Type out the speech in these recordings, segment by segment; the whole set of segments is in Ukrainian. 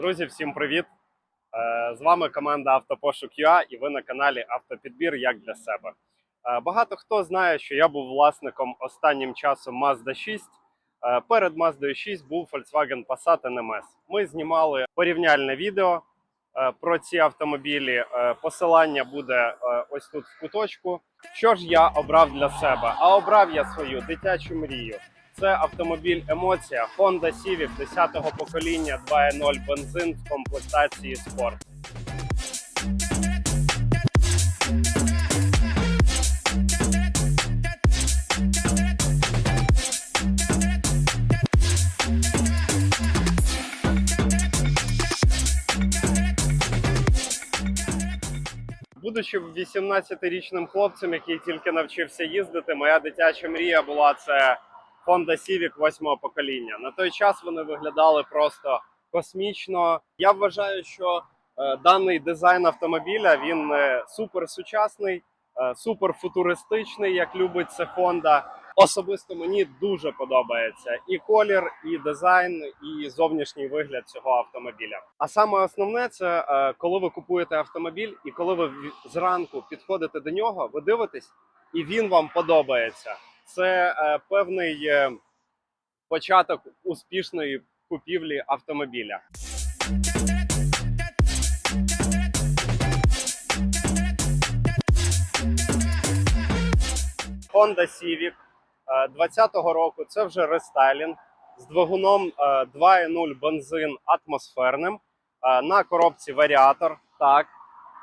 Друзі, всім привіт! Е, З вами команда Автопошук UA і ви на каналі Автопідбір як для себе. Е, Багато хто знає, що я був власником останнім часом Mazda 6. Е, Перед Mazda 6 був Volkswagen Passat NMS. Ми знімали порівняльне відео про ці автомобілі. Посилання буде ось тут в куточку. Що ж я обрав для себе? А обрав я свою дитячу мрію. Це автомобіль Емоція Honda Civic 10-го покоління 2.0 бензин в комплектації спорт. Будучи 18-річним хлопцем, який тільки навчився їздити, моя дитяча мрія була це Honda Civic 8-го покоління. На той час вони виглядали просто космічно. Я вважаю, що е, даний дизайн автомобіля він е, супер сучасний, е, супер футуристичний, як любить це Honda. Особисто мені дуже подобається і колір, і дизайн, і зовнішній вигляд цього автомобіля. А саме основне це коли ви купуєте автомобіль, і коли ви зранку підходите до нього, ви дивитесь, і він вам подобається. Це е, певний е, початок успішної купівлі автомобіля. Honda Civic е, 20-го року. Це вже рестайлінг з двигуном е, 2.0 бензин атмосферним. Е, На коробці варіатор. Так,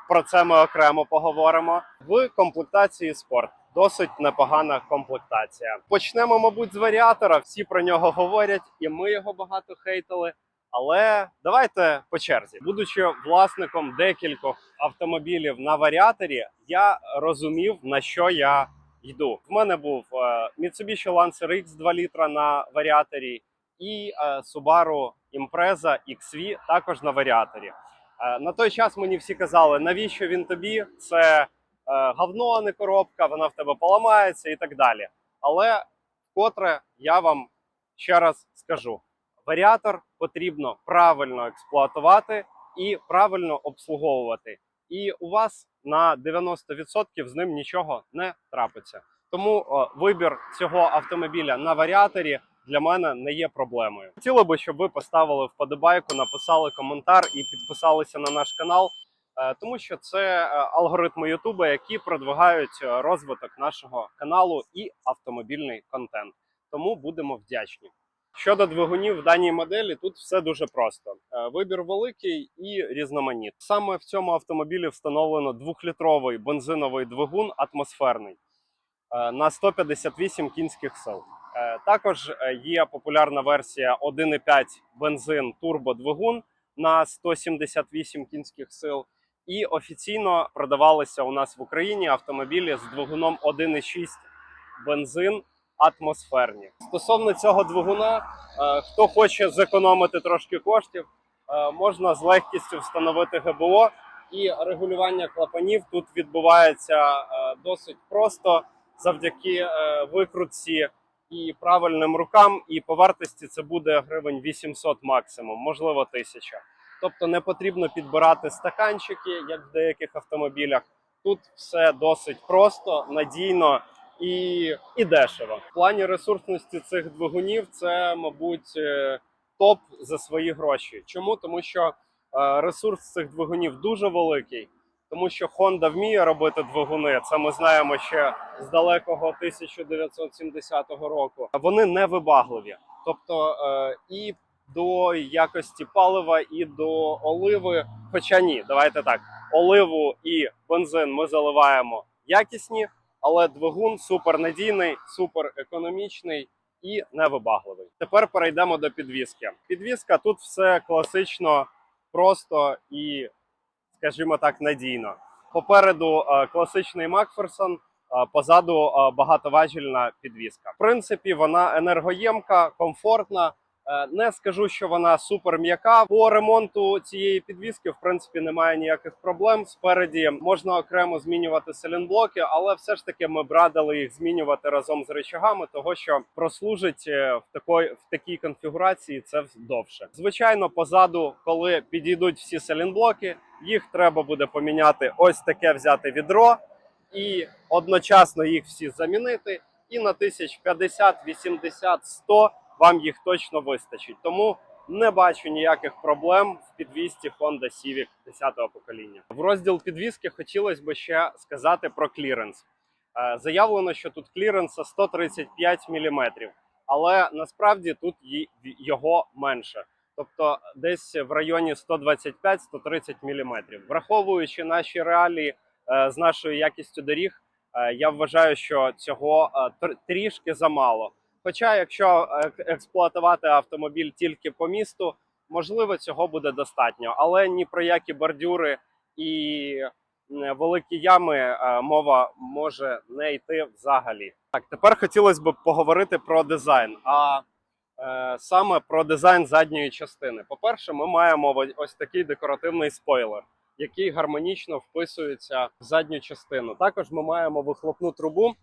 про це ми окремо поговоримо. В комплектації спорт. Досить непогана комплектація. Почнемо, мабуть, з варіатора. Всі про нього говорять, і ми його багато хейтили. Але давайте по черзі. Будучи власником декількох автомобілів на варіаторі, я розумів на що я йду. В мене був е, Mitsubishi Lancer X 2 літра на варіаторі і е, Subaru Impreza XV також на варіаторі. Е, На той час мені всі казали, навіщо він тобі? Це говно, а не коробка, вона в тебе поламається і так далі. Але вкотре я вам ще раз скажу: варіатор потрібно правильно експлуатувати і правильно обслуговувати. І у вас на 90% з ним нічого не трапиться. Тому о, вибір цього автомобіля на варіаторі для мене не є проблемою. Хотіло би, щоб ви поставили вподобайку, написали коментар і підписалися на наш канал, е, тому що це е, алгоритми Ютуба, які продвигають е, розвиток нашого каналу і автомобільний контент. Тому будемо вдячні. Щодо двигунів в даній моделі, тут все дуже просто. Е, Вибір великий і різноманітний. Саме в цьому автомобілі встановлено двохлітровий бензиновий двигун атмосферний е, на 158 кінських сил. Е, Також е, є популярна версія 1,5 бензин турбодвигун на 178 кінських сил. І офіційно продавалися у нас в Україні автомобілі з двигуном 1,6 бензин атмосферні. Стосовно цього двигуна, е, хто хоче зекономити трошки коштів, е, можна з легкістю встановити ГБО, і регулювання клапанів тут відбувається е, досить просто завдяки викрутці і правильним рукам. І по вартості це буде гривень 800 максимум, можливо, 1000. Тобто не потрібно підбирати стаканчики, як в деяких автомобілях. Тут все досить просто, надійно і, і дешево. В плані ресурсності цих двигунів це, мабуть, е, топ за свої гроші. Чому? Тому що е, ресурс цих двигунів дуже великий, тому що Honda вміє робити двигуни. Це ми знаємо ще з далекого 1970 року. Вони не вибагливі, тобто е, і до якості палива, і до оливи. Хоча ні, давайте так: оливу і бензин ми заливаємо якісні, але двигун супернадійний, супер економічний і невибагливий. Тепер перейдемо до підвіски. Підвіска тут все класично, просто і, скажімо так, надійно. Попереду е, класичний Макферсон, е, позаду е, багатоважільна підвіска. В принципі, вона енергоємка, комфортна. Е, Не скажу, що вона супер м'яка. По ремонту цієї підвіски, в принципі, немає ніяких проблем. Спереді можна окремо змінювати селінблоки, але все ж таки ми б радили їх змінювати разом з речагами, того що прослужить е, в такої в такій конфігурації це довше. Звичайно, позаду, коли підійдуть всі селінблоки, їх треба буде поміняти. Ось таке взяти відро і одночасно їх всі замінити. І на тисяч 50, 80, 100 вам їх точно вистачить. Тому не бачу ніяких проблем в підвісці Honda Civic 10-го покоління. В розділ підвіски хотілося б ще сказати про кліренс. Е, Заявлено, що тут кліренса 135 мм, але насправді тут його менше. Тобто десь в районі 125-130 мм. Враховуючи наші реалії е, з нашою якістю доріг, е, я вважаю, що цього трішки замало. Хоча, якщо е, експлуатувати автомобіль тільки по місту, можливо, цього буде достатньо, але ні про які бордюри і великі ями е, мова може не йти взагалі. Так, тепер хотілося б поговорити про дизайн. А е, саме про дизайн задньої частини. По-перше, ми маємо ось такий декоративний спойлер, який гармонічно вписується в задню частину. Також ми маємо вихлопну трубу.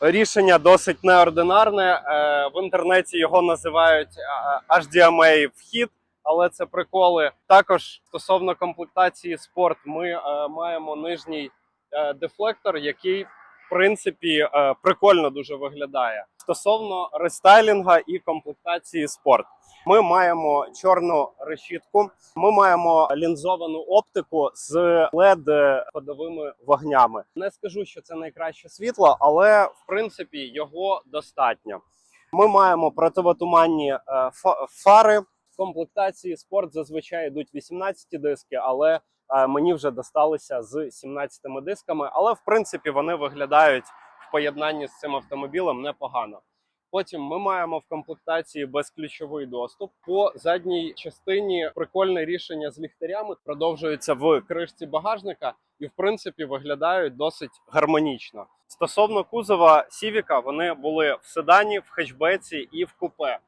Рішення досить неординарне. Е, В інтернеті його називають е, HDMI вхід, але це приколи. Також стосовно комплектації спорт, ми е, маємо нижній е, дефлектор, який в принципі е, прикольно дуже виглядає. Стосовно рестайлінга і комплектації спорт, ми маємо чорну решітку. Ми маємо лінзовану оптику з led ходовими вогнями. Не скажу, що це найкраще світло, але в принципі його достатньо. Ми маємо противотуманні е, фари. В комплектації спорт зазвичай йдуть 18 диски, але е, мені вже досталися з 17 дисками. Але в принципі вони виглядають в поєднанні з цим автомобілем непогано. Потім ми маємо в комплектації безключовий доступ. По задній частині прикольне рішення з ліхтарями продовжується в кришці багажника і, в принципі, виглядають досить гармонічно. Стосовно кузова Сівіка, вони були в седані, в хетчбеці і в купе.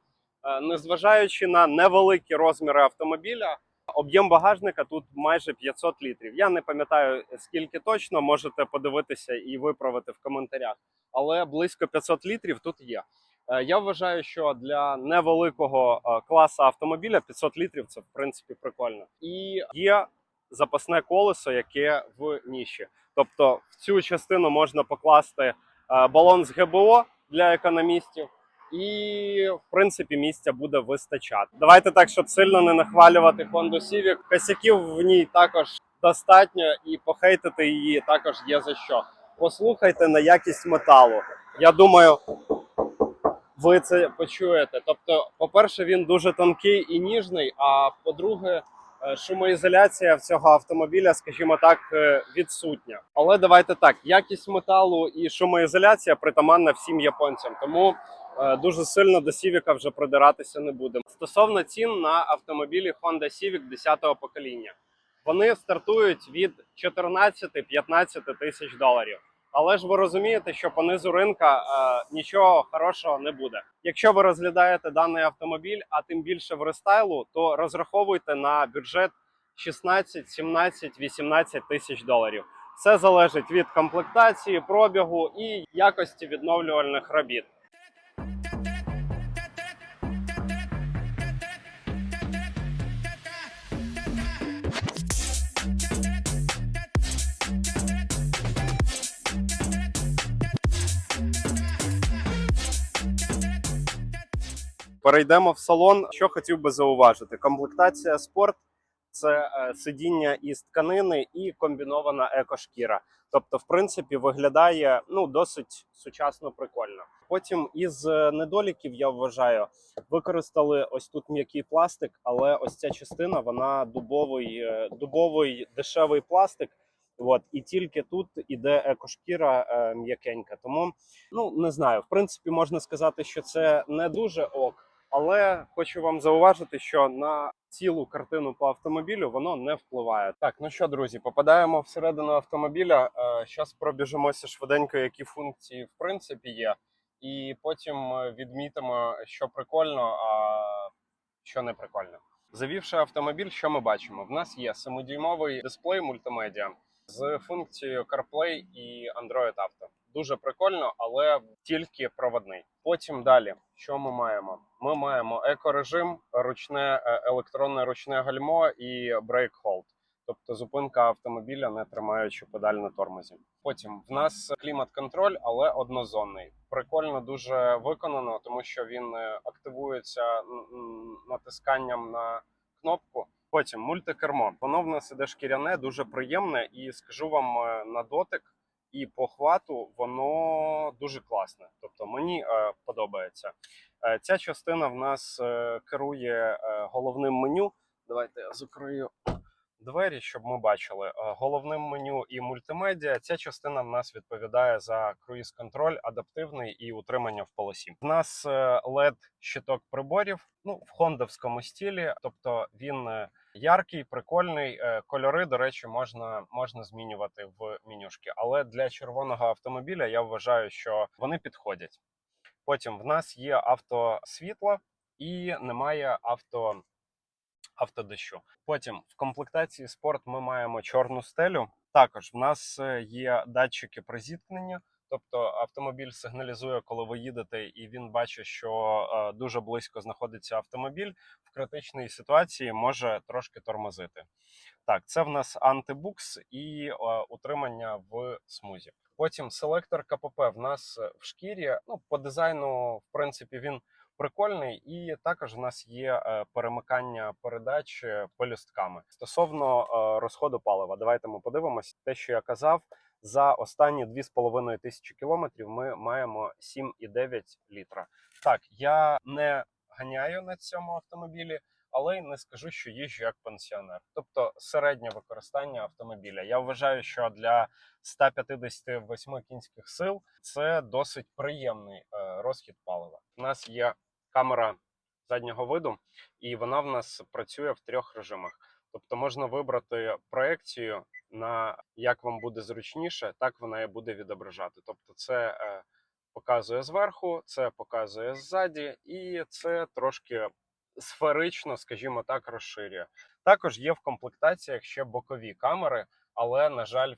Е, Незважаючи на невеликі розміри автомобіля, об'єм багажника тут майже 500 літрів. Я не пам'ятаю скільки точно, можете подивитися і виправити в коментарях, але близько 500 літрів тут є. Е, Я вважаю, що для невеликого е, класу автомобіля 500 літрів це в принципі прикольно. І є запасне колесо, яке в ніші. Тобто в цю частину можна покласти е, балон з ГБО для економістів, і в принципі місця буде вистачати. Давайте так, щоб сильно не нахвалювати Honda Civic. Косяків в ній також достатньо, і похейтити її також є за що. Послухайте на якість металу. Я думаю, ви це почуєте. Тобто, по-перше, він дуже тонкий і ніжний. А по-друге, е, шумоізоляція в цього автомобіля, скажімо так, е, відсутня. Але давайте так: якість металу і шумоізоляція притаманна всім японцям. Тому е, дуже сильно до Civic вже придиратися не будемо. Стосовно цін на автомобілі Honda Civic 10-го покоління, вони стартують від 14-15 тисяч доларів. Але ж ви розумієте, що по низу ринка е, нічого хорошого не буде. Якщо ви розглядаєте даний автомобіль, а тим більше в рестайлу, то розраховуйте на бюджет 16, 17, 18 тисяч доларів. Все залежить від комплектації, пробігу і якості відновлювальних робіт. Перейдемо в салон. Що хотів би зауважити: комплектація спорт це е, сидіння із тканини і комбінована екошкіра. Тобто, в принципі, виглядає ну досить сучасно прикольно. Потім із е, недоліків я вважаю, використали ось тут м'який пластик, але ось ця частина вона дубовий, е, дубовий дешевий пластик. От і тільки тут іде екошкіра е, м'якенька. Тому ну не знаю. В принципі, можна сказати, що це не дуже ок. Але хочу вам зауважити, що на цілу картину по автомобілю воно не впливає. Так, ну що, друзі, попадаємо всередину автомобіля. Зараз пробіжимося швиденько, які функції в принципі є. і потім е, відмітимо, що прикольно, а що не прикольно. Завівши автомобіль, що ми бачимо? В нас є 7-дюймовий дисплей мультимедіа з функцією CarPlay і Android Auto. Дуже прикольно, але тільки проводний. Потім далі, що ми маємо? Ми маємо екорежим, ручне е, електронне ручне гальмо і hold. Тобто зупинка автомобіля, не тримаючи педаль на тормозі. Потім в нас клімат-контроль, але однозонний. Прикольно дуже виконано, тому що він е, активується натисканням на кнопку. Потім мультикермо. Воно в нас іде шкіряне, дуже приємне, і скажу вам е, на дотик і по хвату воно дуже класне. Тобто мені е, подобається. Е, ця частина в нас е, керує е, головним меню. Давайте я закрию двері, щоб ми бачили. Е, Головним меню і мультимедіа. Ця частина в нас відповідає за круїз-контроль, адаптивний і утримання в полосі. В нас е, led щиток приборів, ну в хондовському стілі, тобто він е, яркий, прикольний. Е, Кольори, до речі, можна, можна змінювати в менюшки. Але для червоного автомобіля я вважаю, що вони підходять. Потім в нас є автосвітло і немає авто автодощу. Потім в комплектації спорт ми маємо чорну стелю. Також в нас е, є датчики при зіткненні. Тобто автомобіль сигналізує, коли ви їдете, і він бачить, що е, дуже близько знаходиться автомобіль. В критичній ситуації може трошки тормозити. Так, це в нас антибукс і е, утримання в смузі. Потім селектор КПП в нас е, в шкірі. Ну, по дизайну, в принципі, він прикольний, і також в нас є перемикання передач полюстками. Стосовно розходу палива, давайте ми подивимося. Те, що я казав, за останні 2,5 тисячі кілометрів ми маємо 7,9 літра. Так, я не ганяю на цьому автомобілі, але й не скажу, що їжджу як пенсіонер. Тобто середнє використання автомобіля. Я вважаю, що для 158 кінських сил це досить приємний е, розхід палива. У нас є камера заднього виду, і вона в нас працює в трьох режимах. Тобто можна вибрати проекцію на як вам буде зручніше, так вона і буде відображати. Тобто, це е, показує зверху, це показує ззаді, і це трошки сферично, скажімо так, розширює. Також є в комплектаціях ще бокові камери, але на жаль,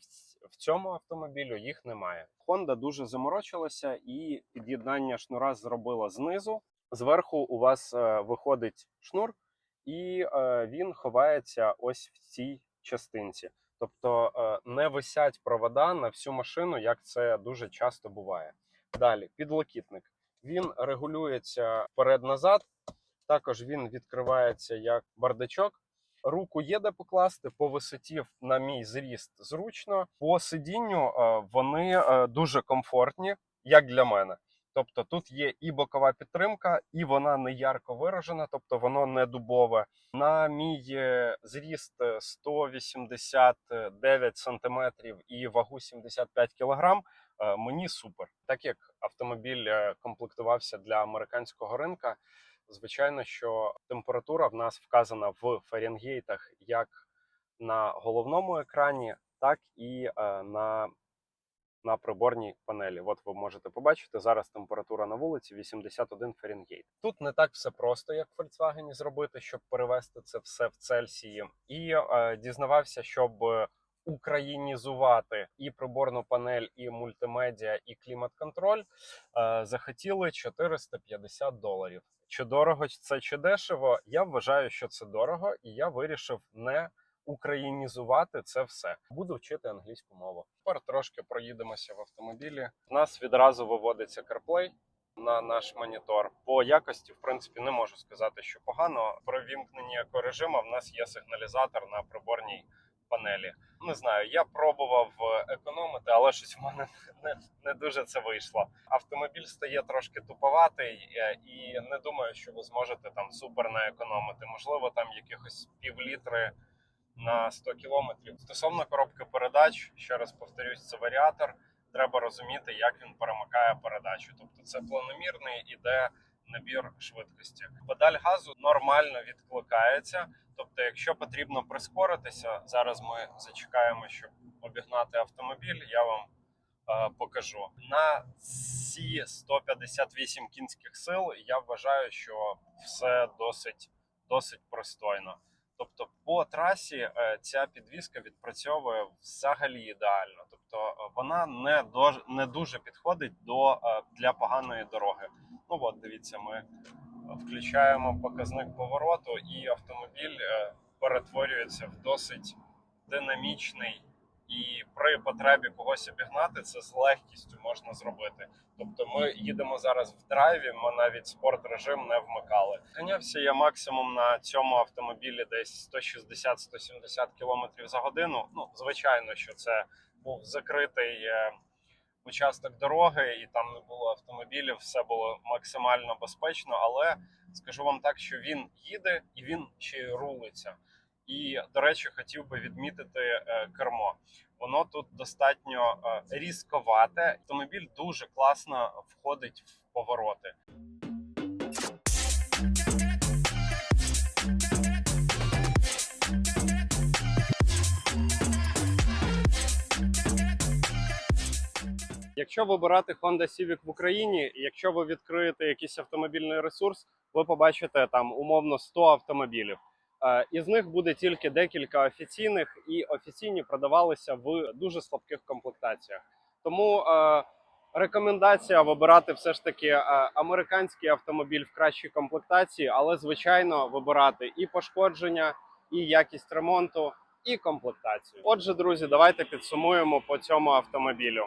в цьому автомобілю їх немає. Honda дуже заморочилася і під'єднання шнура зробила знизу. Зверху у вас е, виходить шнур, і е, він ховається ось в цій частинці. Тобто е, не висять провода на всю машину, як це дуже часто буває. Далі підлокітник. Він регулюється вперед-назад. Також він відкривається як бардачок. Руку є де покласти по висоті на мій зріст зручно. По сидінню е, вони дуже комфортні, як для мене. Тобто тут є і бокова підтримка, і вона не ярко виражена, тобто воно не дубове. На мій е, зріст е, 189 сантиметрів і вагу 75 кілограм. е, Мені супер. Так як автомобіль е, комплектувався для американського ринка, звичайно, що температура в нас вказана в Фаренгейтах як на головному екрані, так і е, на, на приборній панелі. От ви можете побачити зараз температура на вулиці 81 Фаренгейт. Тут не так все просто, як в Volkswagen зробити, щоб перевести це все в Цельсії. І е, дізнавався, щоб українізувати і приборну панель, і мультимедіа, і клімат-контроль, е, захотіли 450 доларів. Чи дорого це чи дешево? Я вважаю, що це дорого, і я вирішив не українізувати це все. Буду вчити англійську мову. Тепер трошки проїдемося в автомобілі. У нас відразу виводиться CarPlay на наш монітор. По якості, в принципі, не можу сказати, що погано. При вімкненні екорежиму в нас є сигналізатор на приборній панелі. Не знаю, я пробував е, економити, але щось в мене не, не дуже це вийшло. Автомобіль стає трошки туповатий, е, і не думаю, що ви зможете там супер наекономити. Можливо, там якихось півлітри на 100 кілометрів. Стосовно коробки передач, ще раз повторюсь, це варіатор. Треба розуміти, як він перемикає передачу. Тобто, це планомірний іде набір швидкості. Педаль газу нормально відкликається. Тобто, якщо потрібно прискоритися, зараз ми зачекаємо, щоб обігнати автомобіль. Я вам е, покажу. На ці 158 кінських сил я вважаю, що все досить, досить пристойно. Тобто по трасі е, ця підвіска відпрацьовує взагалі ідеально. Тобто е, вона не, дуже, не дуже підходить до, е, для поганої дороги. Ну от дивіться, ми включаємо показник повороту, і автомобіль перетворюється в досить динамічний. І при потребі когось обігнати це з легкістю можна зробити. Тобто, ми їдемо зараз в драйві, ми навіть спорт режим не вмикали. Ганявся я максимум на цьому автомобілі десь 160-170 км за годину. Ну, звичайно, що це був закритий е, участок дороги, і там не було автомобілів, все було максимально безпечно. Але скажу вам так, що він їде і він ще й рулиться. І, до речі, хотів би відмітити е, кермо. Воно тут достатньо е, різковате. Автомобіль дуже класно входить в повороти. Якщо вибирати Honda Civic в Україні, якщо ви відкриєте якийсь автомобільний ресурс, ви побачите там умовно 100 автомобілів. Е, Із них буде тільки декілька офіційних, і офіційні продавалися в дуже слабких комплектаціях. Тому е, рекомендація вибирати все ж таки е, американський автомобіль в кращій комплектації, але звичайно вибирати і пошкодження, і якість ремонту, і комплектацію. Отже, друзі, давайте підсумуємо по цьому автомобілю.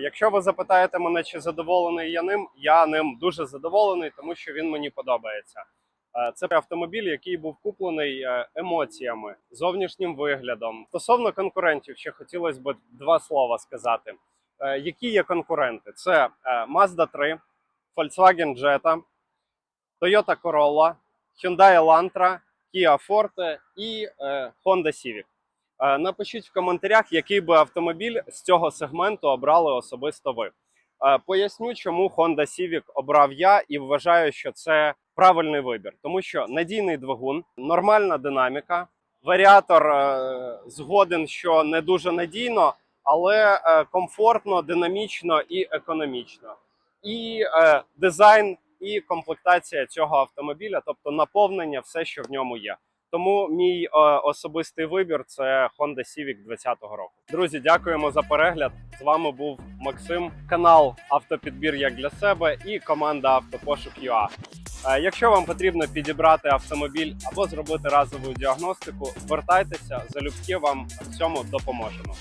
Якщо ви запитаєте мене, чи задоволений я ним, я ним дуже задоволений, тому що він мені подобається. Е, Це автомобіль, який був куплений е, емоціями, зовнішнім виглядом. Стосовно конкурентів, ще хотілося б два слова сказати. Е, Які є конкуренти? Це Mazda 3, Volkswagen Jetta, Toyota Corolla, Hyundai Elantra, Kia Forte і Honda Civic. Напишіть в коментарях, який би автомобіль з цього сегменту обрали особисто ви. Поясню, чому Honda Civic обрав я і вважаю, що це правильний вибір, тому що надійний двигун, нормальна динаміка, варіатор е, згоден, що не дуже надійно, але е, комфортно, динамічно і економічно. І е, дизайн, і комплектація цього автомобіля, тобто наповнення, все, що в ньому є. Тому мій е, особистий вибір це Honda Civic 2020 року. Друзі, дякуємо за перегляд. З вами був Максим, канал Автопідбір як для себе і команда Автопошук.ua. Юа. Якщо вам потрібно підібрати автомобіль або зробити разову діагностику, звертайтеся залюбки вам в цьому допоможемо.